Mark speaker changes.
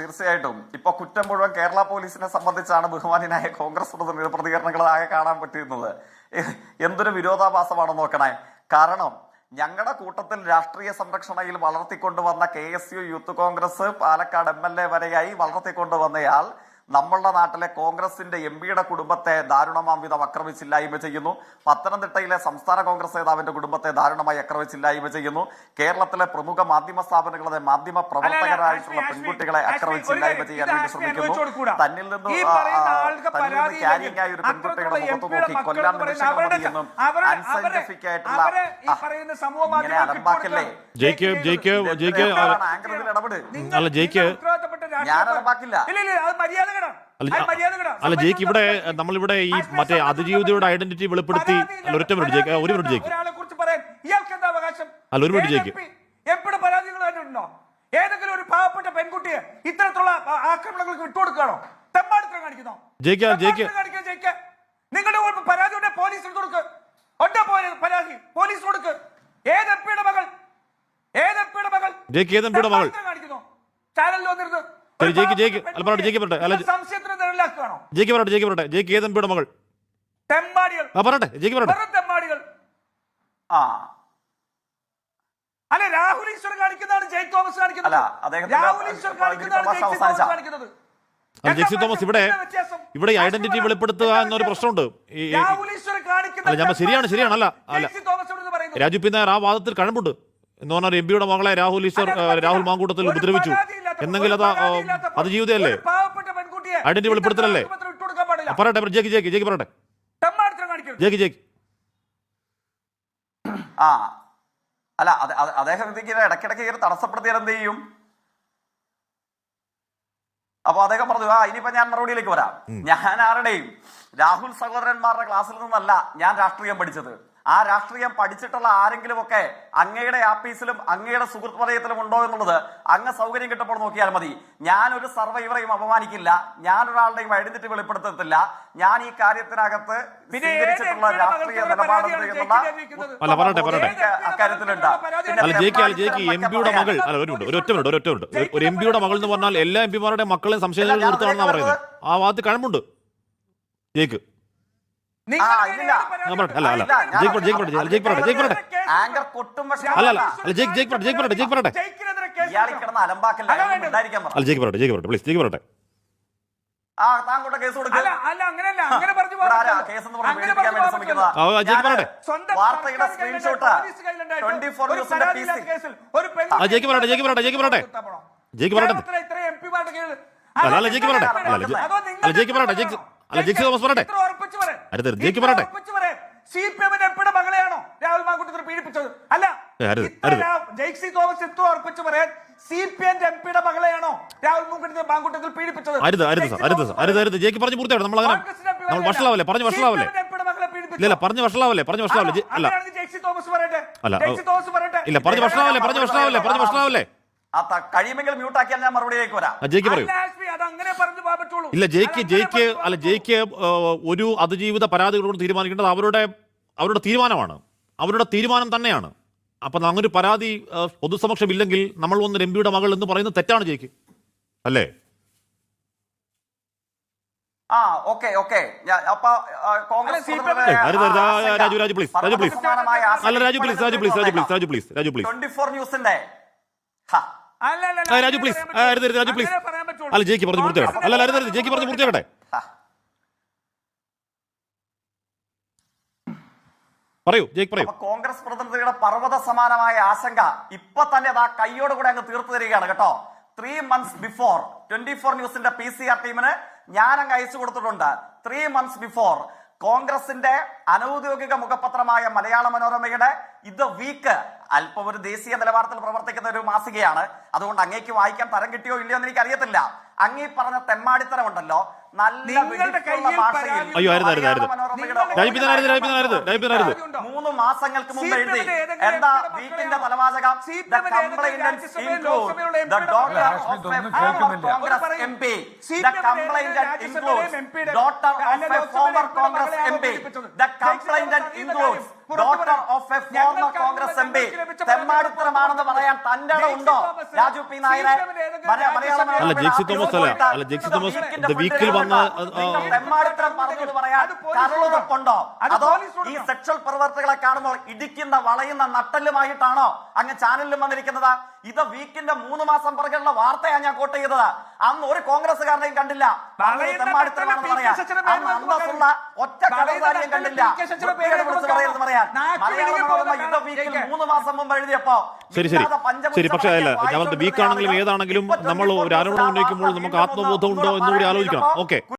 Speaker 1: തീർച്ചയായിട്ടും. ഇപ്പൊ കുറ്റം മുഴുവൻ കേരള പോലീസിനെ സംബന്ധിച്ചാണ് ബഹുമാനായ കോൺഗ്രസ് പ്രതികരണങ്ങളാകെ കാണാൻ പറ്റിയിരുന്നത്. എന്തൊരു വിരോധാഭാസമാണ് നോക്കണേ. കാരണം ഞങ്ങളുടെ കൂട്ടത്തിൽ രാഷ്ട്രീയ സംരക്ഷണയിൽ വളർത്തിക്കൊണ്ടുവന്ന K S U youth Congress Palakkad M L A വരെയായി വളർത്തിക്കൊണ്ടുവന്നയാൾ നമ്മളുടെ നാട്ടിലെ കോൺഗ്രസിന്റെ എം പിയുടെ കുടുംബത്തെ ദാരുണമാം വിധം ആക്രമിച്ചില്ലായ്മ ചെയ്യുന്നു പത്തനംതിട്ടയിലെ സംസ്ഥാന കോൺഗ്രസ് നേതാവിന്റെ കുടുംബത്തെ ദാരുണമായി ആക്രമിച്ചില്ലായ്മ ചെയ്യുന്നു കേരളത്തിലെ പ്രമുഖ മാധ്യമ സ്ഥാപനങ്ങളുടെ മാധ്യമ പ്രവർത്തകരായിട്ടുള്ള പെൺകുട്ടികളെ
Speaker 2: അക്രമിച്ചില്ലായ്മ
Speaker 1: ആക്രമിച്ചില്ലായ്മ ചെയ്യാൻ വേണ്ടി ശ്രമിക്കുന്നു തന്നിൽ നിന്ന് തന്നിൽ നിന്ന് ക്യാരിങ് ആയ ഒരു പെൺകുട്ടിയുടെ മുഖത്ത് നോക്കി കൊല്ലാൻ
Speaker 2: എന്ന് അവരെ-
Speaker 1: ആയിട്ടുള്ള
Speaker 2: ഈ പറയുന്ന സമൂഹ
Speaker 1: ഇങ്ങനെ അലമ്പാക്കല്ലേ.
Speaker 3: ജയിക്ക് ജയിക്ക് ജയിക്ക് അല്ല, ജയിക്ക് അല്ല, ജയിക്ക് ഇവിടെ നമ്മളിവിടെ ഈ മറ്റേ അതിജീവിതയുടെ ഐഡന്റിറ്റി വെളിപ്പെടുത്തി അല്ല ഒരു മിനിറ്റ് ജയിക്ക് ഒരു മിനിറ്റ് ജയിക്ക്. അല്ല, ഒരു മിനിറ്റ് ജയിക്ക്.
Speaker 2: ഏതെങ്കിലും ഒരു പാവപ്പെട്ട പെൺകുട്ടിയെ ഇത്തരത്തിലുള്ള ആക്രമണങ്ങൾക്ക് വിട്ടുകൊടുക്കുകയാണോ തെമ്മാടിത്തരം കാണിക്കുന്നോ?
Speaker 3: ജയിക്ക്, ജയിക്ക്.
Speaker 2: ജയിക്ക്. നിങ്ങളുടെ പരാതി ഉണ്ടെ പോലീസിൽ കൊടുക്ക്. ഒറ്റ പരാതി? പോലീസ് കൊടുക്ക്. ഏത് എപ്പിയുടെ മകൾ? ഏത് എപ്പിയുടെ മകൾ?
Speaker 3: ജയിക്ക് ഏത് എംപിയുടെ മകൾ?
Speaker 2: തെമ്മാടിത്തരം ചാനലിൽ വന്നിരുന്ന്
Speaker 3: ജയിക്ക്, ജയിക്ക്.
Speaker 2: പാവപ്പെട്ട
Speaker 3: അല്ല, പറയട്ടെ, ജയിക്ക് പറയട്ടെ. അല്ല,
Speaker 2: പെൺകുട്ടിയെ സംശയത്തിന് നിഴലാക്കുകയാണോ
Speaker 3: ജയിക്ക് പറയട്ടെ ജയിക്ക് പറയട്ടെ. ജയിക്ക് ഏത് എംപിയുടെ മകൾ?
Speaker 2: തെമ്മാടികൾ.
Speaker 3: ആ പറയട്ടെ ജയിക്ക് പറയട്ടെ.
Speaker 2: തെമ്മാടികൾ.
Speaker 1: ആ.
Speaker 2: അല്ലെ രാഹുൽ ഈശ്വർ കാണിക്കുന്നതാണ് ജയ് തോമസ് കാണിക്കുന്നത്.
Speaker 1: അല്ല, അദ്ദേഹത്തിന്റെ
Speaker 2: രാഹുൽ ഈശ്വർ കാണിക്കുന്നതാണ്. കാണിക്കുന്നത്.
Speaker 3: അല്ല ജെക്സി തോമസ് ഇവിടെ ഇവിടെ ഐഡന്റിറ്റി. വെളിപ്പെടുത്തുക എന്നൊരു പ്രശ്നമുണ്ട്. അല്ല, ഞാൻ ശരിയാണ്, ശരിയാണ്, അല്ല, അല്ല. രാജു പി നായർ ആ വാദത്തിൽ കഴമ്പുണ്ട്. എന്ന് പറഞ്ഞാൽ എം പിയുടെ മകളെ രാഹുൽ ഈശ്വർ. രാഹുൽ മാങ്കൂട്ടത്തിൽ ഉപദ്രവിച്ചു.
Speaker 2: പരാതിയില്ലാത്ത-
Speaker 3: അത് അത് ജീവിതമല്ലേ? ഐഡന്റിറ്റി വെളിപ്പെടുത്തലല്ലേ? പറയട്ടെ ജയിക്ക് ജയിക്ക് ജയിക്ക് പറയട്ടെ. ജയിക്ക് ജയിക്ക്
Speaker 1: ആ അല്ല അത് അത് അദ്ദേഹം ഇതിങ്ങനെ ഇടയ്ക്കിടയ്ക്ക് ഇങ്ങനെ തടസ്സപ്പെടുത്തിയാൽ എന്ത് ചെയ്യും? അപ്പൊ അദ്ദേഹം പറഞ്ഞു ആ ഇനിയിപ്പോ ഞാൻ മറുപടിയിലേക്ക് വരാം. ഞാൻ ആരുടെയും രാഹുൽ സഹോദരന്മാരുടെ ക്ലാസ്സിൽ നിന്നല്ല ഞാൻ രാഷ്ട്രീയം പഠിച്ചത്. ആ രാഷ്ട്രീയം പഠിച്ചിട്ടുള്ള ആരെങ്കിലുമൊക്കെ അങ്ങയുടെ ആപ്പീസിലും അങ്ങയുടെ സുഹൃത്ത് വലയത്തിലും ഉണ്ടോ എന്നുള്ളത് അങ്ങ് സൗകര്യം കിട്ടപ്പോൾ നോക്കിയാൽ മതി. ഞാനൊരു ഒരു സർവൈവറെയും അപമാനിക്കില്ല. ഞാൻ ഒരാളുടെയും ഐഡന്റിറ്റി വെളിപ്പെടുത്തത്തില്ല. ഞാൻ ഈ കാര്യത്തിനകത്ത് സ്വീകരിച്ചിട്ടുള്ള രാഷ്ട്രീയ നിലപാടുണ്ട് അക്കാര്യത്തിലുണ്ട്
Speaker 3: മകൾ. ഒരു മിനിറ്റ് മിനിറ്റ് എം പിയുടെ മകൾ എന്ന് പറഞ്ഞാൽ എല്ലാ എം പിമാരുടെ മക്കളെ സംശയം നിർത്തുകയാണെന്നാണ് പറയുന്നത്. ആ വാത്ത് കഴമ്പുണ്ട്. ജയിക്ക്.
Speaker 1: ആങ്കർ കൊട്ടും പക്ഷേ
Speaker 2: എടുക്കണം.
Speaker 1: കിടന്ന് അലമ്പാക്കില്ല?
Speaker 3: പ്ലീസ് ജയിക്ക് പറയട്ടെ
Speaker 1: ആ താങ്കളുടെ കേസ് വാർത്തയുടെ സ്ക്രീൻഷോട്ട് 24
Speaker 2: ഒരു
Speaker 1: ന്യൂസിന്റെ
Speaker 2: പെൺ
Speaker 3: ആ, ജയിക്ക് പറയട്ടെ, ജയിക്ക് പറയട്ടെ, ജയിക്ക് പറയട്ടെ. ജയിക്ക് പറയട്ടെ. ജയിക്ക് പറയട്ടെ, ജയിക്ക്- അല്ല, ജെക്സി തോമസ് പറയട്ടെ.
Speaker 2: ഇത്ര
Speaker 3: പറയട്ടെ.
Speaker 2: ഉറപ്പിച്ച് പറ. സി പി എമ്മിന്റെ എംപിയുടെ മകളെയാണോ രാഹുൽ പീഡിപ്പിച്ചത്? അല്ല ജെയ്സി തോമസ് എത്ര ഉറപ്പിച്ച് പറയാൻ സി പി എം എംപിയുടെ മകളെയാണോ രാഹുൽ മാങ്കുട്ടത്തിൽ മാങ്കുട്ടത്തിൽ പീഡിപ്പിച്ചത്?
Speaker 3: അരുത് അരുത് അരുത് അരുത് അരുത്. ജയിക്ക് പറഞ്ഞ് പൂർത്തിയാവും നമ്മൾ അങ്ങനെ നമ്മൾ. വഷളാവല്ലേ പറഞ്ഞു വഷളാവല്ലേ? ഇല്ല പറഞ്ഞ് വഷളാവല്ലേ പറഞ്ഞു വഷളാവല്ലേ അല്ല. അല്ല, ഇല്ല പറഞ്ഞു വഷളാവല്ലേ പറഞ്ഞു വഷളാവല്ലേ പറഞ്ഞു വഷളാവല്ലേ.
Speaker 1: ആ ത- കഴിയുമെങ്കിൽ മ്യൂട്ടാക്കിയാൽ ഞാൻ മറുപടിയിലേക്ക് വരാം.
Speaker 3: ജയിക്ക് പറയൂ.
Speaker 2: അല്ല, അത് അങ്ങനെ പറഞ്ഞു പോകാൻ
Speaker 3: ഇല്ല ജയിക്ക്
Speaker 2: അത്
Speaker 3: ജയിക്ക് അല്ല ജയിക്ക് ഒരു അതിജീവിത പരാതികളോട് തീരുമാനിക്കേണ്ടത് അവരുടെ അവരുടെ തീരുമാനമാണ്. അവരുടെ തീരുമാനം തന്നെയാണ്. അപ്പം അങ്ങനൊരു പരാതി പൊതുസമക്ഷം ഇല്ലെങ്കിൽ നമ്മൾ വന്ന് എം പിയുടെ മകൾ എന്ന് പറയുന്നത് തെറ്റാണ് ജയിക്ക്. അല്ലേ?
Speaker 1: ആ ഓക്കെ ഓക്കെ. അപ്പൊ കോൺഗ്രസ്
Speaker 3: രാജു, രാജു, please, രാജു, please. അല്ല Raju please. Raju please Raju please Raju please Raju please.
Speaker 1: 24 ന്യൂസിന്റെ
Speaker 3: ആ, രാജു പ്ലീസ് ആ, രാജു
Speaker 2: പറ്റുള്ളൂ.
Speaker 3: പ്ലീസ്. അല്ല ജയിക്ക് പറഞ്ഞ് പൂർത്തിയാകട്ടെ അല്ല അല്ല, അരുത് അരുത് ജയിക്ക് പറഞ്ഞ് പൂർത്തിയാകട്ടെ പറയൂ ജയിക്ക് പറയൂ.
Speaker 1: കോൺഗ്രസ് പ്രതിനിധിയുടെ പർവത സമാനമായ ആശങ്ക ഇപ്പൊ തന്നെ അതാ കൈയോട് കൂടെ അങ്ങ് തീർത്തു തരികയാണ് കേട്ടോ. Three months before twenty four ന്യൂസിന്റെ പി സി ആർ ടീമിന് ഞാൻ അങ്ങ് അയച്ചു കൊടുത്തിട്ടുണ്ട്. ത്രീ മന്ത്സ് ബിഫോർ കോൺഗ്രസിന്റെ അനൌദ്യോഗിക മുഖപത്രമായ മലയാള മനോരമയുടെ ഇത് വീക്ക് അല്പം ഒരു ദേശീയ നിലവാരത്തിൽ പ്രവർത്തിക്കുന്ന ഒരു മാസികയാണ്. അതുകൊണ്ട് അങ്ങേക്ക് വായിക്കാൻ തരം കിട്ടിയോ ഇല്ലയോ എന്ന് എനിക്ക് അറിയത്തില്ല അങ്ങീ പറഞ്ഞ തെമ്മാടിത്തരം ഉണ്ടല്ലോ.
Speaker 2: നിങ്ങളുടെ കയ്യിൽ പരാതി-
Speaker 3: അയ്യോ, അരുത്, അരുത്, അരുത്. പി നായർ അരുത്, പി നായർ അരുത്, പി?
Speaker 1: മൂന്ന് മാസങ്ങൾക്ക് മുമ്പ് എഴുതി. എന്താ വീക്കിന്റെ? തലവാചകം?
Speaker 2: CPM
Speaker 1: The
Speaker 2: ന്റെ ഏതെങ്കിലും
Speaker 1: daughter of a former Congress M P തെമ്മാടിത്തരമാണെന്ന് പറയാൻ തന്റെ ഇടം ഉണ്ടോ? രാജു പി നായരെ
Speaker 3: അല്ല, തോമസ് അല്ല.
Speaker 1: ആഫീസിൽ
Speaker 3: അല്ല, ജെ തോമസ് വീക്കിൽ
Speaker 1: ഫണ്ടിൽ
Speaker 3: വന്ന്
Speaker 1: നിങ്ങൾ
Speaker 3: ആ,
Speaker 1: തെമ്മാടിത്തരം പറഞ്ഞത് പറയാൻ
Speaker 2: അത്
Speaker 1: ഈ. സെക്ഷൽ പ്രവർത്തകളെ കാണുമ്പോൾ ഇടിക്കുന്ന വളയുന്ന നട്ടലുമായിട്ടാണോ അങ്ങ് ചാനലിലും വന്നിരിക്കുന്നത്? ഇത് വീക്കിന്റെ മൂന്ന് മാസം പറഞ്ഞുള്ള വാർത്തയാണ് ഞാൻ കോട്ട് ചെയ്തത്. അന്ന് ഒരു കോൺഗ്രസ്സുകാരനെയും കണ്ടില്ല. അന്തസ്സുള്ള ഒറ്റ കണ്ടില്ല. മൂന്ന് മാസം മുമ്പ് എഴുതിയപ്പോ
Speaker 3: ശരി ശരി. ശരി പക്ഷേ അല്ല വീക്കാണെങ്കിലും ഏതാണെങ്കിലും നമ്മൾ ഒരു
Speaker 1: 24
Speaker 3: ആരോപണം ഉന്നയിക്കുമ്പോൾ നമുക്ക് ആത്മബോധം ഉണ്ടോ
Speaker 1: എന്ന്
Speaker 3: എന്നുകൂടി ആലോചിക്കണം. ഓക്കെ.